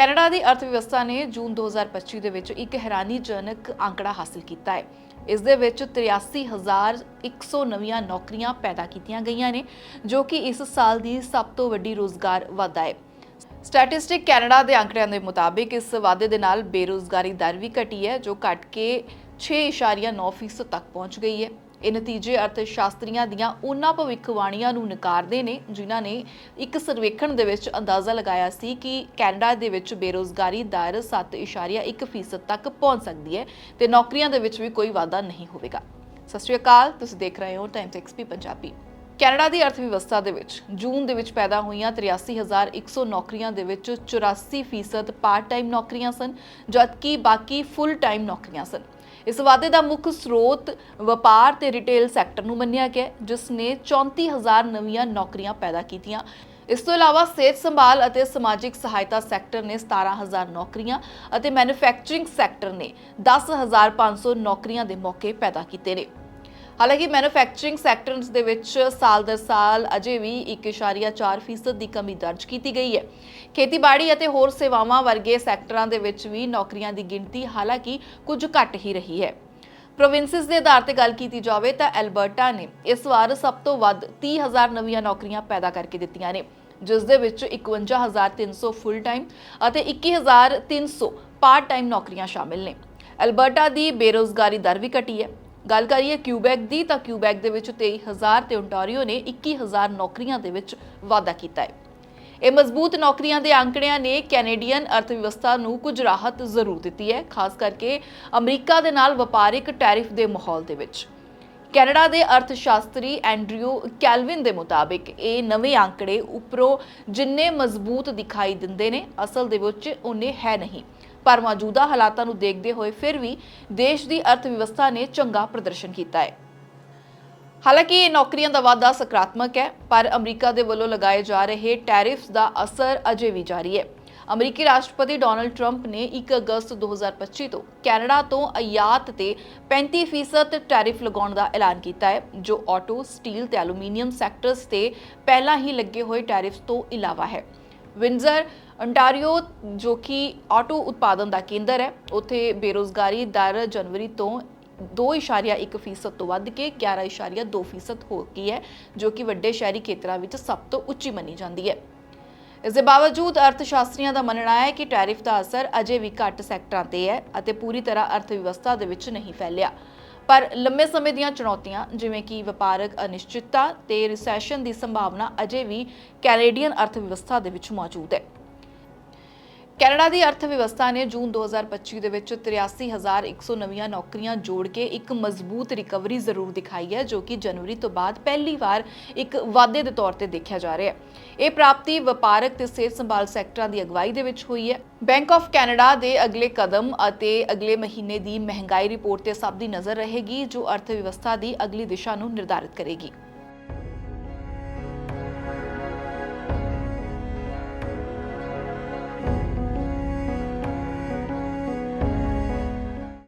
Canada ਦੀ ਅਰਥਵਿਵਸਥਾ ਨੇ ਜੂਨ 2025 ਦੇ ਵਿੱਚ ਇੱਕ ਹੈਰਾਨੀਜਨਕ ਅੰਕੜਾ ਹਾਸਲ ਕੀਤਾ ਹੈ। ਇਸ ਦੇ ਵਿੱਚ 83100 ਨਵੀਆਂ ਨੌਕਰੀਆਂ ਪੈਦਾ ਕੀਤੀਆਂ ਗਈਆਂ ਨੇ, ਜੋ ਕਿ ਇਸ ਸਾਲ ਦੀ ਸਭ ਤੋਂ ਵੱਡੀ ਰੋਜ਼ਗਾਰ ਵਾਧਾ ਹੈ। ਸਟੈਟਿਸਟਿਕ ਕੈਨੇਡਾ ਦੇ ਅੰਕੜਿਆਂ ਦੇ ਮੁਤਾਬਿਕ ਇਸ ਵਾਧੇ ਦੇ ਨਾਲ ਬੇਰੋਜ਼ਗਾਰੀ ਦਰ ਵੀ ਘਟੀ ਹੈ, ਜੋ ਘਟ ਕੇ 6.9% ਤੱਕ ਪਹੁੰਚ ਗਈ ਹੈ। ਇਹ ਨਤੀਜੇ ਅਰਥਸ਼ਾਸਤਰੀਆਂ ਦੀਆਂ ਉਹਨਾਂ ਭਵਿੱਖਬਾਣੀਆਂ ਨੂੰ ਨਕਾਰਦੇ ਨੇ, ਜਿਨ੍ਹਾਂ ਨੇ ਇੱਕ ਸਰਵੇਖਣ ਦੇ ਵਿੱਚ ਅੰਦਾਜ਼ਾ ਲਗਾਇਆ ਸੀ ਕਿ ਕੈਨੇਡਾ ਦੇ ਵਿੱਚ ਬੇਰੋਜ਼ਗਾਰੀ ਦਰ 7.1% ਤੱਕ ਪਹੁੰਚ ਸਕਦੀ ਹੈ ਤੇ ਨੌਕਰੀਆਂ ਦੇ ਵਿੱਚ ਵੀ ਕੋਈ ਵਾਧਾ ਨਹੀਂ ਹੋਵੇਗਾ। ਸਤਿ ਸ਼੍ਰੀ ਅਕਾਲ, ਤੁਸੀਂ ਦੇਖ ਰਹੇ ਹੋ ਟਾਈਮਸ ਐਕਸਪੀ ਪੰਜਾਬੀ। ਕੈਨੇਡਾ ਦੀ ਅਰਥ ਵਿਵਸਥਾ ਦੇ ਵਿੱਚ ਜੂਨ ਦੇ ਵਿੱਚ ਪੈਦਾ ਹੋਈਆਂ 83100 ਨੌਕਰੀਆਂ ਦੇ ਵਿੱਚ 84% ਪਾਰਟ ਟਾਈਮ ਨੌਕਰੀਆਂ ਸਨ, ਜਦਕਿ ਬਾਕੀ ਫੁੱਲ ਟਾਈਮ ਨੌਕਰੀਆਂ ਸਨ। ਇਸ ਵਾਧੇ ਦਾ ਮੁੱਖ ਸਰੋਤ ਵਪਾਰ ਤੇ ਰਿਟੇਲ ਸੈਕਟਰ ਨੂੰ ਮੰਨਿਆ ਗਿਆ ਜਿਸ ਨੇ 34000 ਨਵੀਆਂ ਨੌਕਰੀਆਂ ਪੈਦਾ ਕੀਤੀਆਂ। ਇਸ ਤੋਂ ਇਲਾਵਾ ਸਿਹਤ ਸੰਭਾਲ ਅਤੇ ਸਮਾਜਿਕ ਸਹਾਇਤਾ ਸੈਕਟਰ ਨੇ 17000 ਨੌਕਰੀਆਂ ਅਤੇ ਮੈਨੂਫੈਕਚਰਿੰਗ ਸੈਕਟਰ ਨੇ 10500 ਨੌਕਰੀਆਂ ਦੇ ਮੌਕੇ ਪੈਦਾ ਕੀਤੇ ਨੇ। ਹਾਲਾਂਕਿ ਮੈਨੂਫੈਕਚਰਿੰਗ ਸੈਕਟਰਸ ਦੇ ਵਿੱਚ ਸਾਲ ਦਰ ਸਾਲ ਅਜੇ ਵੀ 1.4% ਦੀ ਕਮੀ ਦਰਜ ਕੀਤੀ ਗਈ ਹੈ। ਖੇਤੀਬਾੜੀ ਅਤੇ ਹੋਰ ਸੇਵਾਵਾਂ ਵਰਗੇ ਸੈਕਟਰਾਂ ਦੇ ਵਿੱਚ ਵੀ ਨੌਕਰੀਆਂ ਦੀ ਗਿਣਤੀ ਹਾਲਾਂਕਿ ਕੁਝ ਘੱਟ ਹੀ ਰਹੀ ਹੈ। ਪ੍ਰੋਵਿੰਸਸ ਦੇ ਆਧਾਰ ਤੇ ਗੱਲ ਕੀਤੀ ਜਾਵੇ ਤਾਂ ਐਲਬਰਟਾ ਨੇ ਇਸ ਵਾਰ ਸਭ ਤੋਂ ਵੱਧ 30000 ਨਵੀਆਂ ਨੌਕਰੀਆਂ ਪੈਦਾ ਕਰਕੇ ਦਿੱਤੀਆਂ ਨੇ, ਜਿਸ ਦੇ ਵਿੱਚ 51300 ਫੁੱਲ ਟਾਈਮ ਅਤੇ 21300 ਪਾਰਟ ਟਾਈਮ ਨੌਕਰੀਆਂ ਸ਼ਾਮਿਲ ਨੇ। ਐਲਬਰਟਾ ਦੀ ਬੇਰੋਜ਼ਗਾਰੀ ਦਰ ਵੀ ਘਟੀ ਹੈ। ਗੱਲ ਕਰੀਏ ਕਿਊਬੈਕ ਦੀ, ਤਾਂ ਕਿਊਬੈਕ ਦੇ ਵਿੱਚ 23000 ਤੇ ਓਨਟਾਰੀਓ ਨੇ 21000 ਨੌਕਰੀਆਂ ਦੇ ਵਿੱਚ ਵਾਧਾ ਕੀਤਾ ਹੈ। ਇਹ ਮਜ਼ਬੂਤ ਨੌਕਰੀਆਂ ਦੇ ਅੰਕੜਿਆਂ ਨੇ ਕੈਨੇਡੀਅਨ ਅਰਥਵਿਵਸਥਾ ਨੂੰ ਕੁਝ ਰਾਹਤ ਜ਼ਰੂਰ ਦਿੱਤੀ ਹੈ, ਖਾਸ ਕਰਕੇ ਅਮਰੀਕਾ ਦੇ ਨਾਲ ਵਪਾਰਿਕ ਟੈਰਿਫ ਦੇ ਮਾਹੌਲ ਦੇ ਵਿੱਚ। ਕੈਨੇਡਾ ਦੇ ਅਰਥਸ਼ਾਸਤਰੀ ਐਂਡਰਿਊ ਕੈਲਵਿਨ ਦੇ ਮੁਤਾਬਿਕ ਇਹ ਨਵੇਂ ਅੰਕੜੇ ਉੱਪਰੋਂ ਜਿੰਨੇ ਮਜ਼ਬੂਤ ਦਿਖਾਈ ਦਿੰਦੇ ਨੇ, ਅਸਲ ਦੇ ਵਿੱਚ ਉਹਨੇ ਹੈ ਨਹੀਂ। ਪਰ ਮੌਜੂਦਾ ਹਾਲਾਤਾਂ ਨੂੰ ਦੇਖਦੇ ਹੋਏ ਫਿਰ ਵੀ ਦੇਸ਼ ਦੀ ਅਰਥ ਵਿਵਸਥਾ ਨੇ ਚੰਗਾ ਪ੍ਰਦਰਸ਼ਨ ਕੀਤਾ ਹੈ। ਹਾਲਾਂਕਿ ਇਹ ਨੌਕਰੀਆਂ ਦਾ ਵਾਧਾ ਸਕਾਰਾਤਮਕ ਹੈ, ਪਰ ਅਮਰੀਕਾ ਦੇ ਵੱਲੋਂ ਲਗਾਏ ਜਾ ਰਹੇ ਟੈਰਿਫਸ ਦਾ ਅਸਰ ਅਜੇ ਵੀ ਜਾਰੀ ਹੈ। ਅਮਰੀਕੀ ਰਾਸ਼ਟਰਪਤੀ ਡੋਨਲਡ ਟਰੰਪ ਨੇ 1 ਅਗਸਤ 2025 ਤੋਂ ਕੈਨੇਡਾ ਤੋਂ ਆਯਾਤ ਤੇ 35% ਟੈਰਿਫ ਲਗਾਉਣ ਦਾ ਐਲਾਨ ਕੀਤਾ ਹੈ, ਜੋ ਆਟੋ, ਸਟੀਲ ਤੇ ਐਲੂਮੀਨੀਅਮ ਸੈਕਟਰਸ ਤੇ ਪਹਿਲਾਂ ਹੀ ਲੱਗੇ ਹੋਏ ਟੈਰਿਫਸ ਤੋਂ ਇਲਾਵਾ ਹੈ। ਵਿੰਜ਼ਰ ਅੰਟਾਰੀਓ ਜੋ ਕਿ ਆਟੋ ਉਤਪਾਦਨ ਦਾ ਕੇਂਦਰ ਹੈ, ਉੱਥੇ ਬੇਰੋਜ਼ਗਾਰੀ ਦਰ ਜਨਵਰੀ ਤੋਂ 2.1% ਤੋਂ ਵੱਧ ਕੇ 11.2% ਹੋ ਗਈ ਹੈ, ਜੋ ਕਿ ਵੱਡੇ ਸ਼ਹਿਰੀ ਖੇਤਰਾਂ ਵਿੱਚ ਸਭ ਤੋਂ ਉੱਚੀ ਮੰਨੀ ਜਾਂਦੀ ਹੈ। ਇਸ ਦੇ ਬਾਵਜੂਦ ਅਰਥਸ਼ਾਸਤਰੀਆਂ ਦਾ ਮੰਨਣਾ ਹੈ ਕਿ ਟੈਰਿਫ ਦਾ ਅਸਰ ਅਜੇ ਵੀ ਘੱਟ ਸੈਕਟਰਾਂ ਤੇ ਹੈ ਅਤੇ ਪੂਰੀ ਤਰ੍ਹਾਂ ਅਰਥ ਵਿਵਸਥਾ ਦੇ ਵਿੱਚ ਨਹੀਂ ਫੈਲਿਆ। ਪਰ ਲੰਮੇ ਸਮੇਂ ਦੀਆਂ ਚੁਣੌਤੀਆਂ, ਜਿਵੇਂ ਕਿ ਵਪਾਰਕ ਅਨਿਸ਼ਚਿਤਤਾ ਤੇ ਰਿਸੈਸ਼ਨ ਦੀ ਸੰਭਾਵਨਾ ਅਜੇ ਵੀ ਕੈਨੇਡੀਅਨ ਅਰਥ ਵਿਵਸਥਾ ਦੇ ਵਿੱਚ ਮੌਜੂਦ ਹੈ। ਕੈਨੇਡਾ ਦੀ ਅਰਥ ਵਿਵਸਥਾ ਨੇ ਜੂਨ 2025 ਦੇ ਵਿੱਚ 83100 ਨਵੀਆਂ ਨੌਕਰੀਆਂ ਜੋੜ ਕੇ ਇੱਕ ਮਜ਼ਬੂਤ ਰਿਕਵਰੀ ਜ਼ਰੂਰ ਦਿਖਾਈ ਹੈ, ਜੋ ਕਿ ਜਨਵਰੀ ਤੋਂ ਬਾਅਦ ਪਹਿਲੀ ਵਾਰ ਇੱਕ ਵਾਧੇ ਦੇ ਤੌਰ ਤੇ ਦੇਖਿਆ ਜਾ ਰਿਹਾ ਹੈ। ਇਹ ਪ੍ਰਾਪਤੀ ਵਪਾਰਕ ਤੇ ਸਿਹਤ ਸੰਭਾਲ ਸੈਕਟਰਾਂ ਦੀ ਅਗਵਾਈ ਦੇ ਵਿੱਚ ਹੋਈ ਹੈ। ਬੈਂਕ ਆਫ ਕੈਨੇਡਾ ਦੇ ਅਗਲੇ ਕਦਮ ਅਤੇ ਅਗਲੇ ਮਹੀਨੇ ਦੀ ਮਹਿੰਗਾਈ ਰਿਪੋਰਟ ਤੇ ਸਭ ਦੀ ਨਜ਼ਰ ਰਹੇਗੀ, ਜੋ ਅਰਥ ਵਿਵਸਥਾ ਦੀ ਅਗਲੀ ਦਿਸ਼ਾ ਨੂੰ ਨਿਰਧਾਰਿਤ ਕਰੇਗੀ।